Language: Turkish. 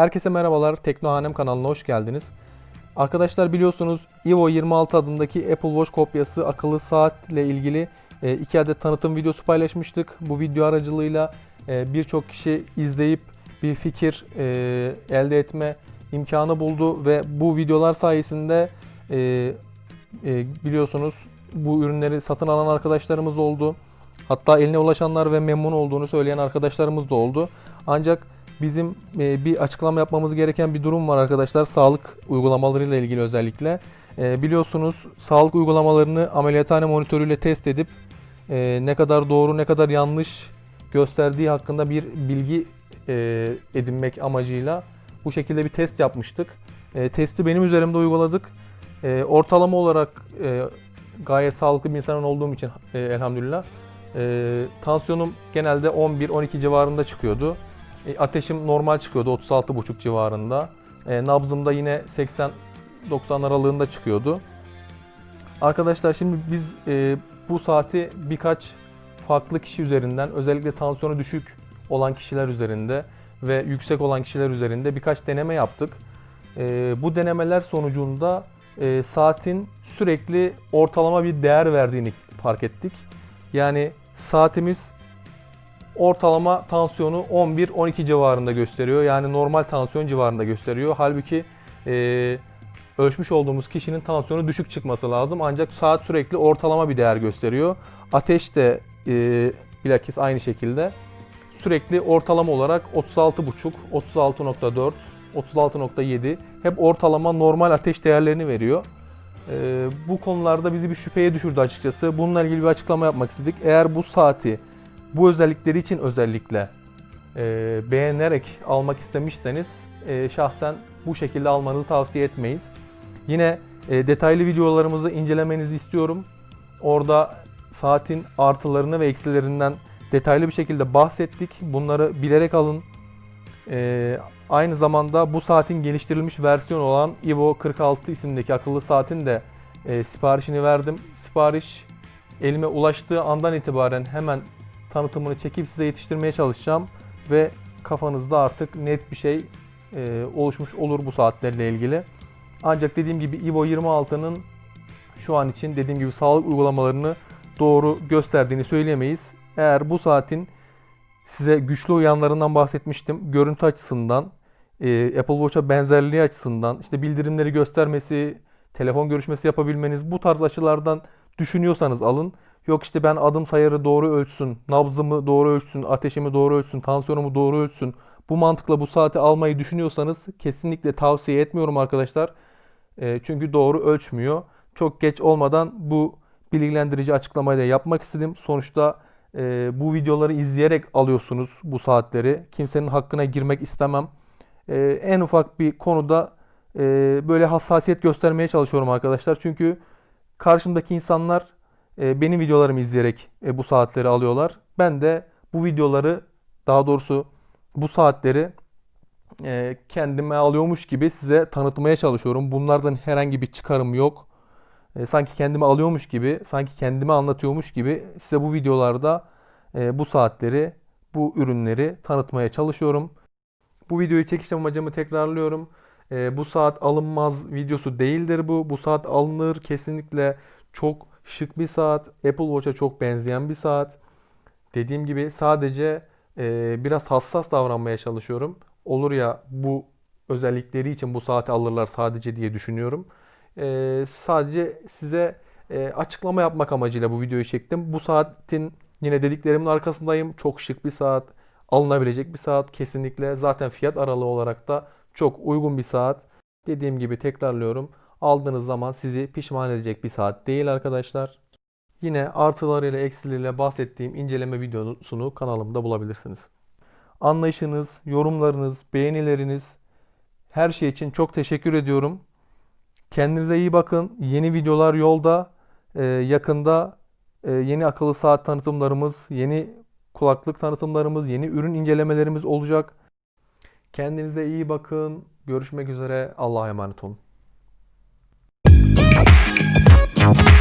Herkese merhabalar. Teknohanem kanalına hoş geldiniz. Arkadaşlar biliyorsunuz Evo 26 adındaki Apple Watch kopyası akıllı saatle ilgili e, iki adet tanıtım videosu paylaşmıştık. Bu video aracılığıyla e, birçok kişi izleyip bir fikir e, elde etme imkanı buldu ve bu videolar sayesinde biliyorsunuz bu ürünleri satın alan arkadaşlarımız oldu. Hatta eline ulaşanlar ve memnun olduğunu söyleyen arkadaşlarımız da oldu. Ancak bizim e, bir açıklama yapmamız gereken bir durum var arkadaşlar. Sağlık uygulamalarıyla ilgili özellikle. E, biliyorsunuz sağlık uygulamalarını ameliyathane monitörüyle test edip e, ne kadar doğru ne kadar yanlış gösterdiği hakkında bir bilgi e, edinmek amacıyla bu şekilde bir test yapmıştık. E, testi benim üzerimde uyguladık. E, ortalama olarak e, gayet sağlıklı bir insanın olduğum için e, elhamdülillah e, tansiyonum genelde 11-12 civarında çıkıyordu. E, ateşim normal çıkıyordu 36,5 civarında. E, nabzım da yine 80-90 aralığında çıkıyordu. Arkadaşlar şimdi biz e, bu saati birkaç farklı kişi üzerinden özellikle tansiyonu düşük olan kişiler üzerinde ve yüksek olan kişiler üzerinde birkaç deneme yaptık. E, bu denemeler sonucunda e, saatin sürekli ortalama bir değer verdiğini fark ettik. Yani saatimiz ortalama tansiyonu 11-12 civarında gösteriyor. Yani normal tansiyon civarında gösteriyor. Halbuki e, ölçmüş olduğumuz kişinin tansiyonu düşük çıkması lazım. Ancak saat sürekli ortalama bir değer gösteriyor. Ateş de e, bilakis aynı şekilde sürekli ortalama olarak 36,5, 36.4, 36.7 hep ortalama normal ateş değerlerini veriyor. Ee, bu konularda bizi bir şüpheye düşürdü açıkçası. Bununla ilgili bir açıklama yapmak istedik. Eğer bu saati bu özellikleri için özellikle e, beğenerek almak istemişseniz e, şahsen bu şekilde almanızı tavsiye etmeyiz. Yine e, detaylı videolarımızı incelemenizi istiyorum. Orada saatin artılarını ve eksilerinden detaylı bir şekilde bahsettik. Bunları bilerek alın. Ee, aynı zamanda bu saatin geliştirilmiş versiyonu olan Evo 46 isimdeki akıllı saatin de e, siparişini verdim. Sipariş elime ulaştığı andan itibaren hemen tanıtımını çekip size yetiştirmeye çalışacağım ve kafanızda artık net bir şey e, oluşmuş olur bu saatlerle ilgili. Ancak dediğim gibi Evo 26'nın şu an için dediğim gibi sağlık uygulamalarını doğru gösterdiğini söyleyemeyiz. Eğer bu saatin size güçlü uyanlarından bahsetmiştim. Görüntü açısından, e, Apple Watch'a benzerliği açısından, işte bildirimleri göstermesi, telefon görüşmesi yapabilmeniz bu tarz açılardan düşünüyorsanız alın. Yok işte ben adım sayarı doğru ölçsün, nabzımı doğru ölçsün, ateşimi doğru ölçsün, tansiyonumu doğru ölçsün. Bu mantıkla bu saati almayı düşünüyorsanız kesinlikle tavsiye etmiyorum arkadaşlar. E, çünkü doğru ölçmüyor. Çok geç olmadan bu bilgilendirici açıklamayı da yapmak istedim. Sonuçta e, bu videoları izleyerek alıyorsunuz bu saatleri. Kimsenin hakkına girmek istemem. E, en ufak bir konuda e, böyle hassasiyet göstermeye çalışıyorum arkadaşlar. Çünkü karşımdaki insanlar benim videolarımı izleyerek e, bu saatleri alıyorlar. Ben de bu videoları daha doğrusu bu saatleri e, kendime alıyormuş gibi size tanıtmaya çalışıyorum. Bunlardan herhangi bir çıkarım yok. E, sanki kendimi alıyormuş gibi, sanki kendime anlatıyormuş gibi size bu videolarda e, bu saatleri, bu ürünleri tanıtmaya çalışıyorum. Bu videoyu çekiş amacımı tekrarlıyorum. E, bu saat alınmaz videosu değildir bu. Bu saat alınır. Kesinlikle çok şık bir saat. Apple Watch'a çok benzeyen bir saat. Dediğim gibi sadece e, biraz hassas davranmaya çalışıyorum. Olur ya bu özellikleri için bu saati alırlar sadece diye düşünüyorum. Ee, sadece size e, açıklama yapmak amacıyla bu videoyu çektim. Bu saatin yine dediklerimin arkasındayım. Çok şık bir saat. Alınabilecek bir saat kesinlikle. Zaten fiyat aralığı olarak da çok uygun bir saat. Dediğim gibi tekrarlıyorum. Aldığınız zaman sizi pişman edecek bir saat değil arkadaşlar. Yine artılarıyla eksileriyle bahsettiğim inceleme videosunu kanalımda bulabilirsiniz. Anlayışınız, yorumlarınız, beğenileriniz her şey için çok teşekkür ediyorum. Kendinize iyi bakın. Yeni videolar yolda. Ee, yakında e, yeni akıllı saat tanıtımlarımız, yeni kulaklık tanıtımlarımız, yeni ürün incelemelerimiz olacak. Kendinize iyi bakın. Görüşmek üzere. Allah'a emanet olun. Thank you.